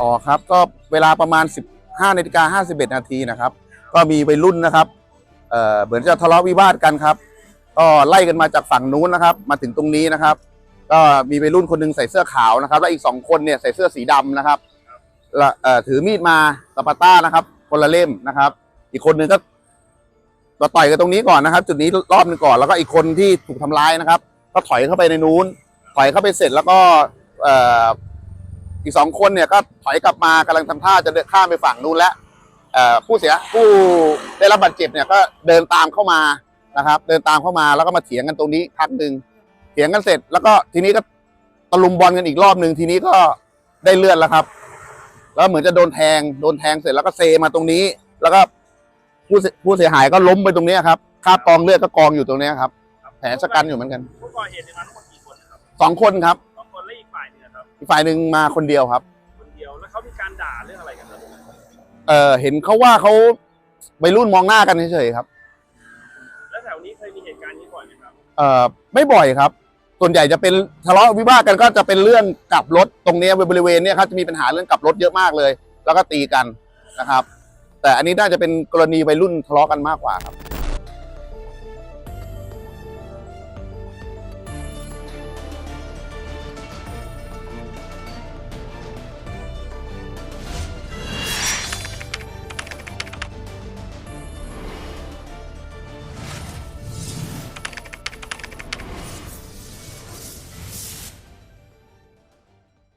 อ๋อครับก็เวลาประมาณ 15นาฬิกา51นาทีนะครับ ก็มีวัยรุ่นนะครับเอ่อเหมือนจะทะเลาะวิวาทกันครับ ก็ไล่กันมาจากฝั่งนู้นนะครับ มาถึงตรงนี้นะครับ ก็มีวัยรุ่นคนหนึงใส่เสื้อขาวนะครับ และอีกสองคนเนี่ยใส่เสื้อสีดำนะครับและเอ่อถือมีดมาสปาต้านะครับ คนละเล่มนะครับ อีกคนหนึงก็มาต่อยกันตรงนี้ก่อนนะครับ จุดนี้รอบนึงก่อนแล้วก็อีกคนที่ถูกทำร้ายนะครับ ก็ถอยเข้าไปในนู้นถอยเข้าไปเสร็จแล้วก็เอ่อ อีกสองคนเนี่ยก็ถอยกลับมากำลังทำท่าจะเดินข้ามไปฝั่งนู้นแล้วเอ่อผู้เสียผู้ได้รับบาดเจ็บเนี่ยก็เดินตามเข้ามานะครับ เดินตามเข้ามาแล้วก็มาเถียงกันตรงนี้พักหนึ่งเถียงกันเสร็จ แล้วก็ทีนี้ก็ตะลุมบอลกันอีกรอบหนึ่งทีนี้ก็ได้เลือดแล้วครับ แล้วเหมือนจะโดนแทงโดนแทงเสร็จแล้วก็เซมาตรงนี้ แล้วก็ผู้เสียผู้เสียหายก็ล้มไปตรงนี้ครับคราบกองเลือดก็กองอยู่ตรงนี้ครับ แผลชะกันอยู่เหมือนกันผู้ก่อเหตุในยมาทั้งหมดกี่คนนะครับสองคนครับ อีกฝ่ายหนึ่งมาคนเดียวครับ คนเดียวแล้วเขามีการด่าเรื่องอะไรกันครับเออเห็นเขาว่าเขาวัยรุ่นมองหน้ากันเฉยๆครับ แล้วแถวนี้เคยมีเหตุการณ์นี้บ่อยไหมครับเอ่อไม่บ่อยครับ ส่วนใหญ่จะเป็นทะเลาะวิวาทกันก็จะเป็นเรื่องกลับรถตรงเนี้ยบริเวณเนี้ยครับจะมีปัญหาเรื่องกลับรถเยอะมากเลย แล้วก็ตีกันนะครับ แต่อันนี้น่าจะเป็นกรณีวัยรุ่นทะเลาะกันมากกว่าครับ